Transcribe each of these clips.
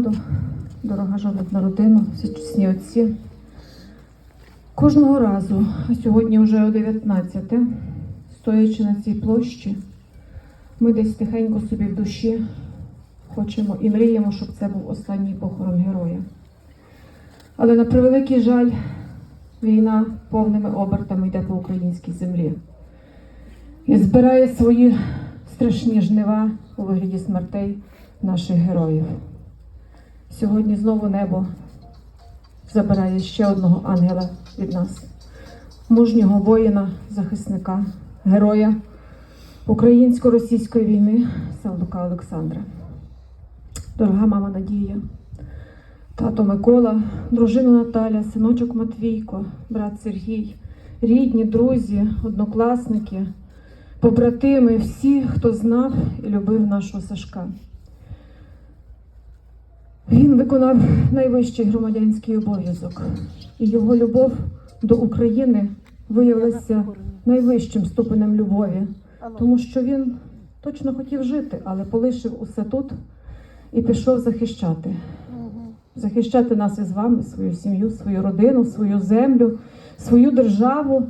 громаду, дорога жалобна родина, всечесні отці. Кожного разу, а сьогодні вже о 19, стоячи на цій площі, ми десь тихенько собі в душі хочемо і мріємо, щоб це був останній похорон героя. Але на превеликий жаль, війна повними обертами йде по українській землі і збирає свої страшні жнива у вигляді смертей наших героїв. Сьогодні знову небо забирає ще одного ангела від нас, мужнього воїна, захисника, героя українсько-російської війни Савлука Олександра. Дорога мама Надія, тато Микола, дружина Наталя, синочок Матвійко, брат Сергій, рідні, друзі, однокласники, побратими, всі, хто знав і любив нашого Сашка. Він виконав найвищий громадянський обов'язок, і його любов до України виявилася найвищим ступенем любові, тому що він точно хотів жити, але полишив усе тут і пішов захищати. Захищати нас із вами, свою сім'ю, свою родину, свою землю, свою державу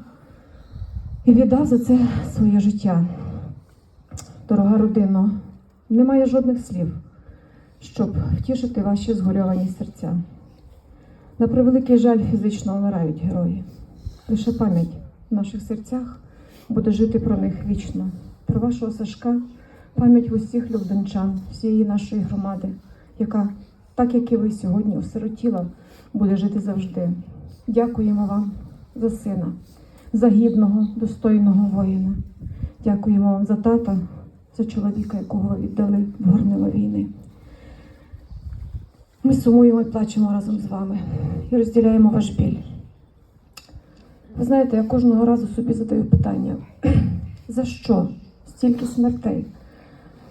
і віддав за це своє життя. Дорога родино, немає жодних слів, щоб втішити ваші згорьовані серця. На превеликий жаль, фізично вмирають герої. Лише пам'ять в наших серцях буде жити про них вічно. Про вашого Сашка, пам'ять усіх любденчан, всієї нашої громади, яка, так як і ви сьогодні, осиротіла, буде жити завжди. Дякуємо вам за сина, за гідного, достойного воїна. Дякуємо вам за тата, за чоловіка, якого віддали в горнила війни. Ми сумуємо і плачемо разом з вами і розділяємо ваш біль. Ви знаєте, я кожного разу собі задаю питання: за що стільки смертей?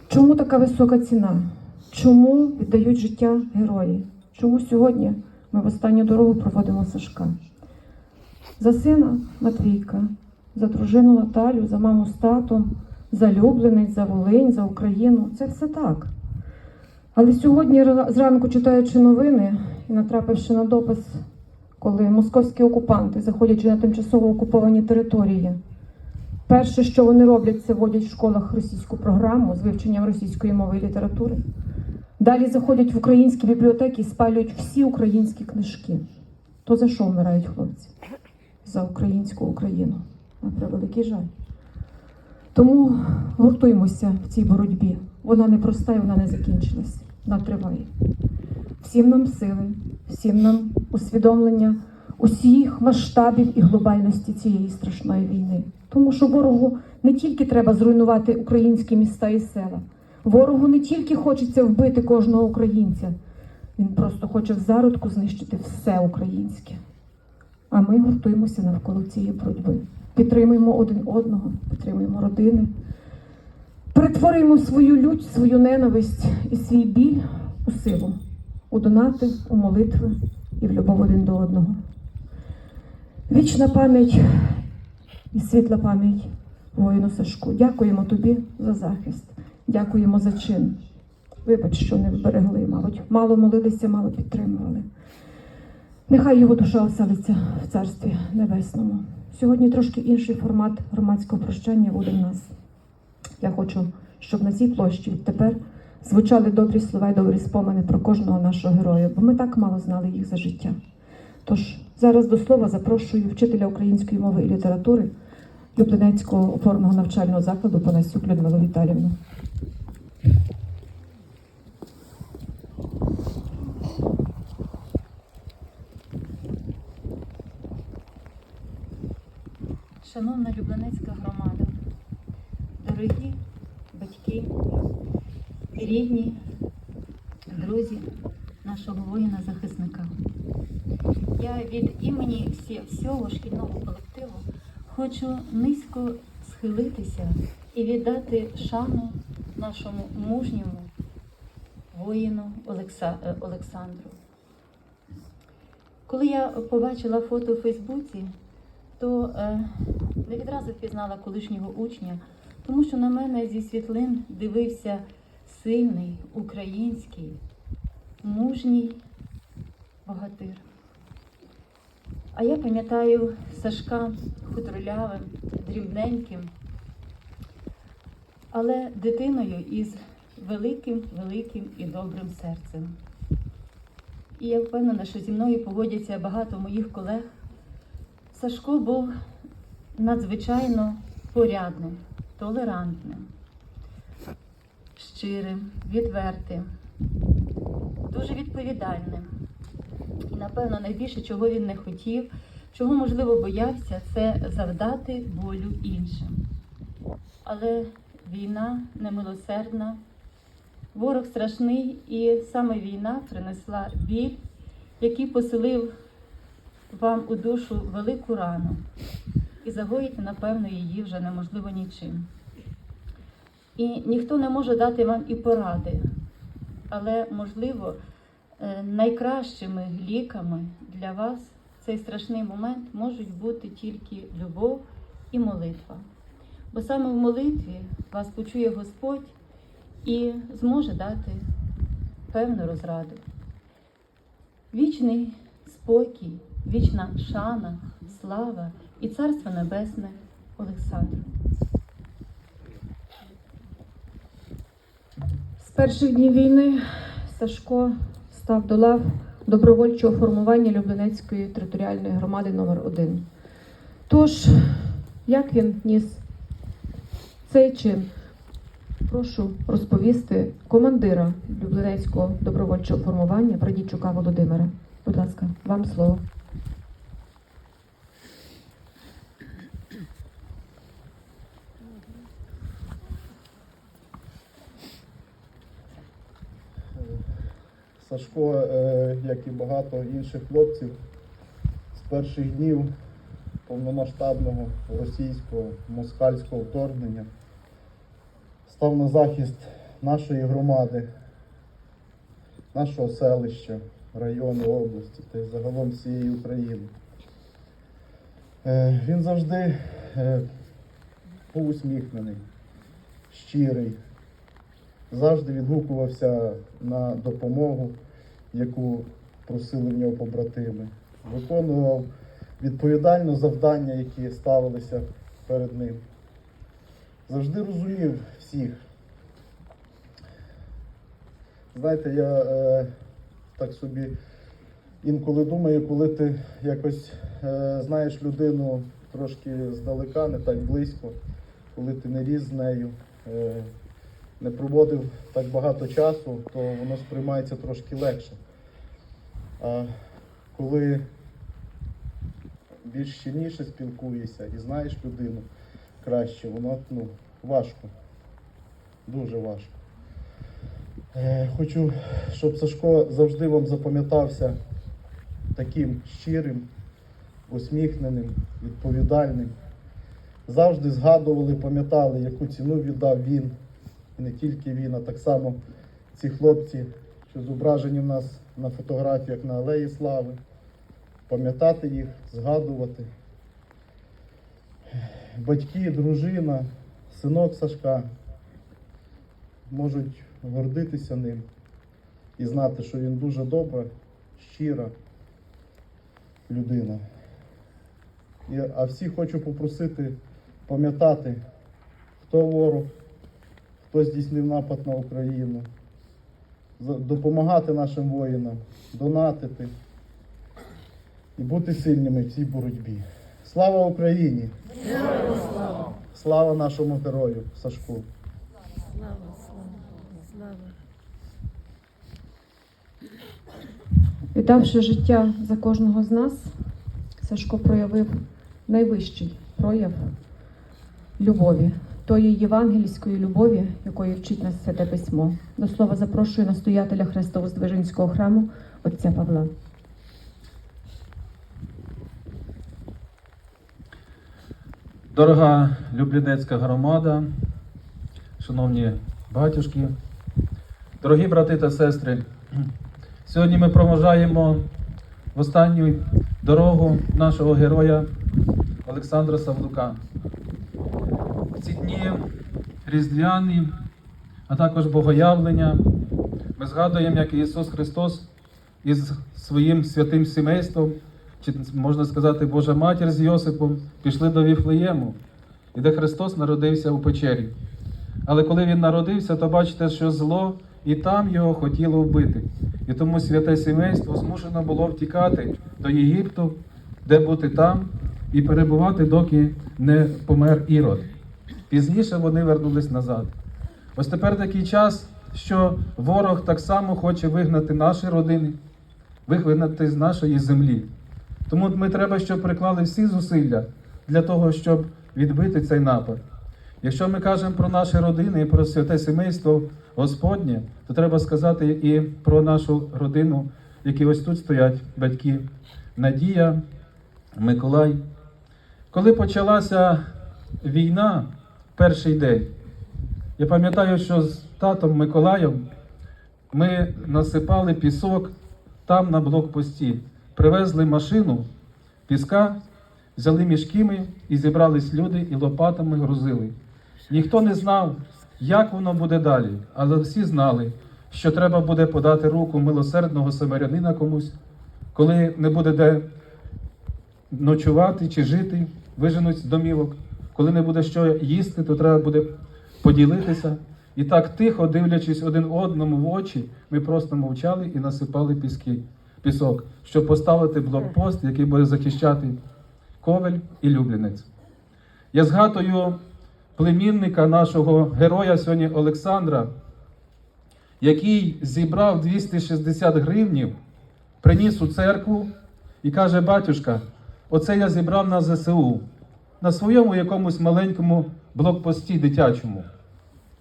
Чому така висока ціна? Чому віддають життя герої? Чому сьогодні ми в останню дорогу проводимо Сашка? За сина Матвійка, за дружину Наталю, за маму з татом, за Любленець, за Волинь, за Україну. Це все так. Але сьогодні, зранку читаючи новини і натрапивши на допис, коли московські окупанти, заходячи на тимчасово окуповані території, перше, що вони роблять, це вводять в школах російську програму з вивченням російської мови і літератури. Далі заходять в українські бібліотеки і спалюють всі українські книжки. То за що вмирають хлопці? За українську Україну. На превеликий жаль. Тому гуртуємося в цій боротьбі. Вона не проста і вона не закінчилась. Вона триває. Всім нам сили, всім нам усвідомлення усіх масштабів і глобальності цієї страшної війни. Тому що ворогу не тільки треба зруйнувати українські міста і села. Ворогу не тільки хочеться вбити кожного українця, він просто хоче в зародку знищити все українське. А ми гуртуємося навколо цієї боротьби. Підтримуємо один одного, підтримуємо родини, перетворюємо свою лють, свою ненависть і свій біль у силу, у донати, у молитви і в любов один до одного. Вічна пам'ять і світла пам'ять воїну Сашку. Дякуємо тобі за захист, дякуємо за чин. Вибач, що не вберегли, мабуть, мало молилися, мало підтримували. Нехай його душа оселиться в царстві небесному. Сьогодні трошки інший формат громадського прощання буде в нас. Я хочу, щоб на цій площі відтепер звучали добрі слова і добрі спомини про кожного нашого героя, бо ми так мало знали їх за життя. Тож зараз до слова запрошую вчителя української мови і літератури Люблинецького опорного навчального закладу Панасюк Людмилу Віталівну. Шановна Люблинецька громада, дорогі батьки, рідні, друзі нашого воїна-захисника. Я від імені всього шкільного колективу хочу низько схилитися і віддати шану нашому мужньому воїну Олександру. Коли я побачила фото в Фейсбуці, то е, не відразу впізнала колишнього учня, тому що на мене зі світлин дивився сильний український мужній богатир. А я пам'ятаю Сашка хутролявим, дрібненьким, але дитиною із великим, великим і добрим серцем. І я впевнена, що зі мною погодяться багато моїх колег. Сашко був надзвичайно порядним, толерантним, щирим, відвертим, дуже відповідальним. І, напевно, найбільше, чого він не хотів, чого, можливо, боявся, це завдати болю іншим. Але війна немилосердна, ворог страшний, і саме війна принесла біль, який поселив вам у душу велику рану, і загоїти, напевно, її вже неможливо нічим. І ніхто не може дати вам і поради, але, можливо, е, найкращими ліками для вас в цей страшний момент можуть бути тільки любов і молитва. Бо саме в молитві вас почує Господь і зможе дати певну розраду. Вічний спокій, вічна шана, слава і царство небесне Олександру. З перших днів війни Сашко став до лав добровольчого формування Люблинецької територіальної громади номер 1 Тож, як він ніс цей чин, прошу розповісти командира Люблинецького добровольчого формування Прадійчука Володимира. Будь ласка, вам слово. Сашко, е, як і багато інших хлопців, з перших днів повномасштабного російського москальського вторгнення став на захист нашої громади, нашого селища, району, області та й загалом всієї України. Е, Він завжди е, був усміхнений, щирий, завжди відгукувався на допомогу, яку просили в нього побратими. Виконував відповідально завдання, які ставилися перед ним. Завжди розумів всіх. Знаєте, я е, так собі інколи думаю, коли ти якось е, знаєш людину трошки здалека, не так близько, коли ти не ріс з нею. Е, не проводив так багато часу, то воно сприймається трошки легше. А коли більш щільніше спілкуєшся і знаєш людину краще, воно ну, важко. Дуже важко. Е, хочу, щоб Сашко завжди вам запам'ятався таким щирим, усміхненим, відповідальним. Завжди згадували, пам'ятали, яку ціну віддав він і не тільки він, а так само ці хлопці, що зображені в нас на фотографіях на Алеї Слави, пам'ятати їх, згадувати. Батьки, дружина, синок Сашка можуть гордитися ним і знати, що він дуже добра, щира людина. А всі хочу попросити пам'ятати, хто ворог, хто здійснив напад на Україну, допомагати нашим воїнам, донатити і бути сильними в цій боротьбі. Слава Україні! Слава нашому герою Сашку! Слава, слава, слава. Віддавши життя за кожного з нас, Сашко проявив найвищий прояв любові, тої євангельської любові, якої вчить нас Святе Письмо. До слова запрошую настоятеля Христово-Здвиженського храму отця Павла. Дорога Люблінецька громада, шановні батюшки, дорогі брати та сестри, сьогодні ми проважаємо в останню дорогу нашого героя Олександра Савлука. Ці дні різдвяні, а також богоявлення, Ми згадуємо, як Ісус Христос із своїм святим сімейством, чи можна сказати, Божа матір з Йосипом, пішли до Віфлеєму, і де Христос народився у печері. Але коли він народився, то бачите, що зло і там його хотіло вбити. І тому святе сімейство змушено було втікати до Єгипту, де бути там і перебувати, доки не помер Ірод. Пізніше вони вернулись назад. Ось тепер такий час, що ворог так само хоче вигнати наші родини, вигнати з нашої землі. Тому ми треба, щоб приклали всі зусилля для того, щоб відбити цей напад. Якщо ми кажемо про наші родини і про святе сімейство Господнє, то треба сказати і про нашу родину, які ось тут стоять батьки Надія, Миколай. Коли почалася війна, перший день, я пам'ятаю, що з татом Миколаєм ми насипали пісок там на блокпості, привезли машину піска, взяли мішками і зібрались люди і лопатами грузили. Ніхто не знав, як воно буде далі, але всі знали, що треба буде подати руку милосердного самарянина комусь, коли не буде де ночувати чи жити, виженуть з домівок. Коли не буде що їсти, то треба буде поділитися. І так тихо, дивлячись один одному в очі, ми просто мовчали і насипали піски, пісок, щоб поставити блокпост, який буде захищати Ковель і Люблінець. Я згадую племінника нашого героя сьогодні Олександра, який зібрав 260 гривнів, приніс у церкву і каже: Батюшка, оце я зібрав на ЗСУ, на своєму якомусь маленькому блокпості дитячому.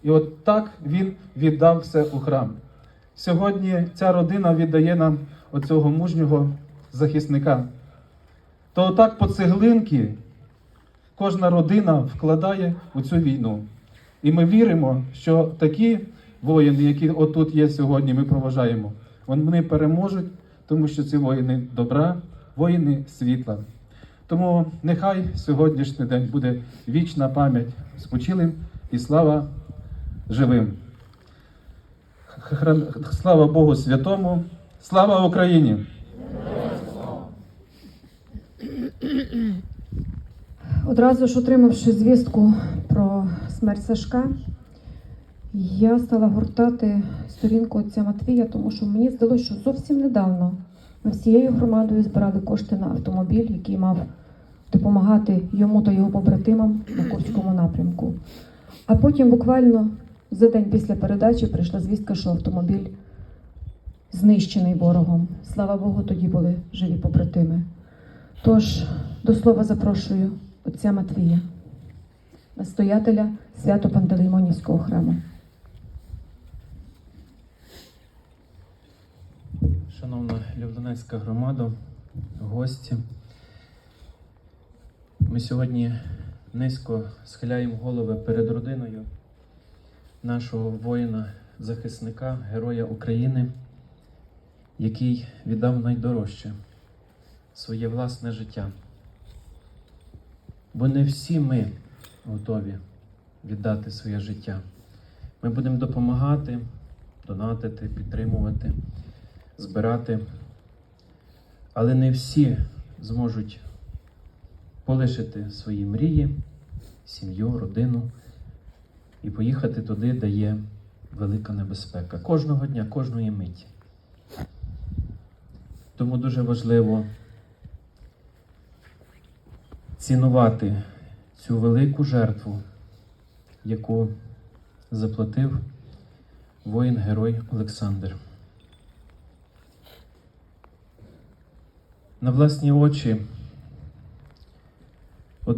І от так він віддав все у храм. Сьогодні ця родина віддає нам оцього мужнього захисника. То отак по цеглинки кожна родина вкладає у цю війну. І ми віримо, що такі воїни, які отут є сьогодні, ми проважаємо, вони переможуть, тому що ці воїни добра, воїни світла. Тому нехай сьогоднішній день буде вічна пам'ять спочилим і слава живим. Слава Богу Святому, слава Україні! Одразу ж отримавши звістку про смерть Сашка, я стала гортати сторінку отця Матвія, тому що мені здалося, що зовсім недавно ми всією громадою збирали кошти на автомобіль, який мав допомагати йому та його побратимам на Курському напрямку. А потім, буквально за день після передачі, прийшла звістка, що автомобіль знищений ворогом. Слава Богу, тоді були живі побратими. Тож до слова запрошую отця Матвія, настоятеля свято Пантелеймонівського храму. Шановна Люблинецька громада, гості. Ми сьогодні низько схиляємо голови перед родиною нашого воїна-захисника, героя України, який віддав найдорожче своє власне життя. Бо не всі ми готові віддати своє життя. Ми будемо допомагати, донатити, підтримувати збирати, але не всі зможуть полишити свої мрії, сім'ю, родину і поїхати туди, де є велика небезпека. Кожного дня, кожної миті. Тому дуже важливо цінувати цю велику жертву, яку заплатив воїн-герой Олександр. На власні очі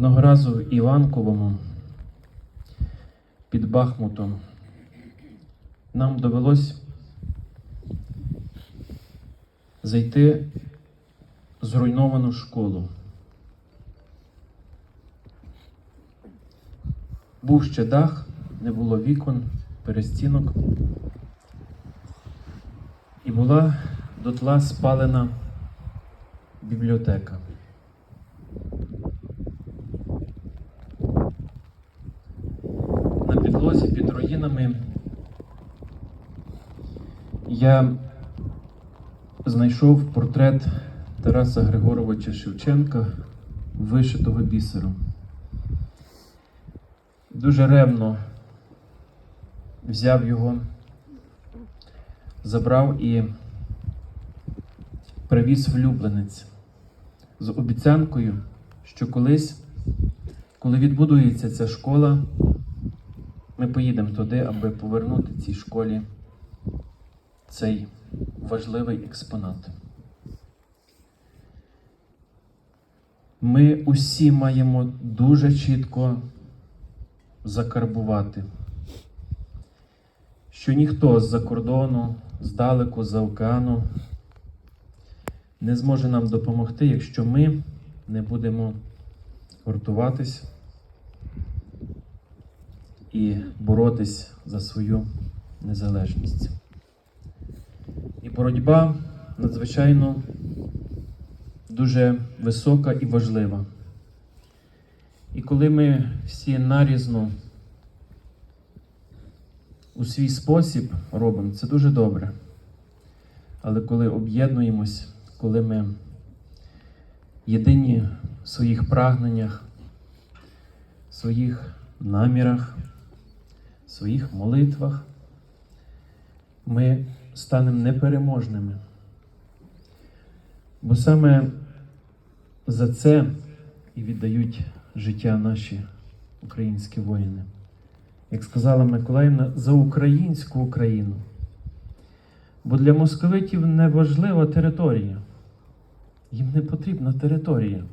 одного разу в Іванковому під Бахмутом нам довелось зайти в зруйновану школу. Був ще дах, не було вікон, перестінок, і була дотла спалена бібліотека. Руїнами я знайшов портрет Тараса Григоровича Шевченка, вишитого бісером. Дуже ревно взяв його, забрав і привіз в Люблинець з обіцянкою, що колись, коли відбудується ця школа, ми поїдемо туди, аби повернути цій школі цей важливий експонат. Ми усі маємо дуже чітко закарбувати, що ніхто з-за кордону, здалеку, за океану не зможе нам допомогти, якщо ми не будемо гуртуватись і боротись за свою незалежність. І боротьба надзвичайно дуже висока і важлива. І коли ми всі нарізно у свій спосіб робимо, це дуже добре. Але коли об'єднуємось, коли ми єдині в своїх прагненнях, в своїх намірах, своїх молитвах, ми станемо непереможними. Бо саме за це і віддають життя наші українські воїни. Як сказала Миколаївна, за українську Україну. Бо для московитів не важлива територія. Їм не потрібна територія.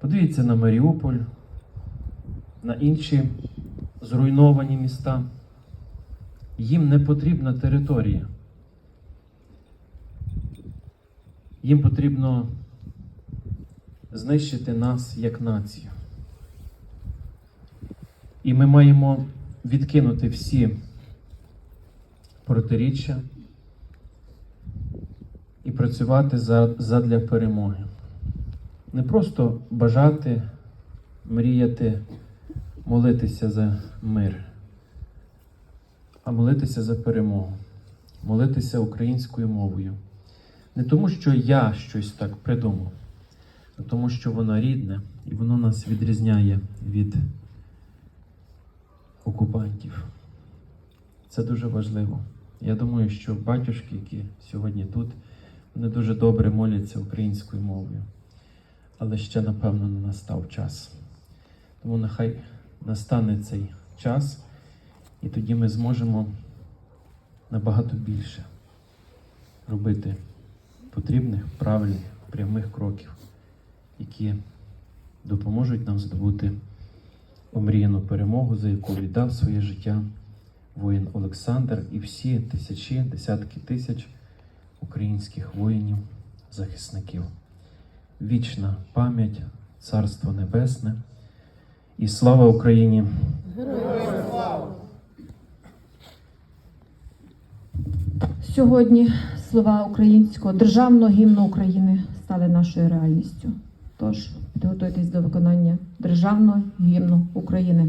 Подивіться на Маріуполь, на інші зруйновані міста. Їм не потрібна територія. Їм потрібно знищити нас як націю. І ми маємо відкинути всі протиріччя і працювати задля перемоги. Не просто бажати, мріяти, молитися за мир, а молитися за перемогу, молитися українською мовою. Не тому, що я щось так придумав, а тому, що воно рідне і воно нас відрізняє від окупантів. Це дуже важливо. Я думаю, що батюшки, які сьогодні тут, вони дуже добре моляться українською мовою. Але ще, напевно, не настав час. Тому нехай настане цей час, і тоді ми зможемо набагато більше робити потрібних, правильних, прямих кроків, які допоможуть нам здобути омріяну перемогу, за яку віддав своє життя воїн Олександр і всі тисячі, десятки тисяч українських воїнів, захисників. Вічна пам'ять, Царство Небесне і слава Україні! Сьогодні слова українського державного гімну України стали нашою реальністю. Тож підготуйтесь до виконання державного гімну України.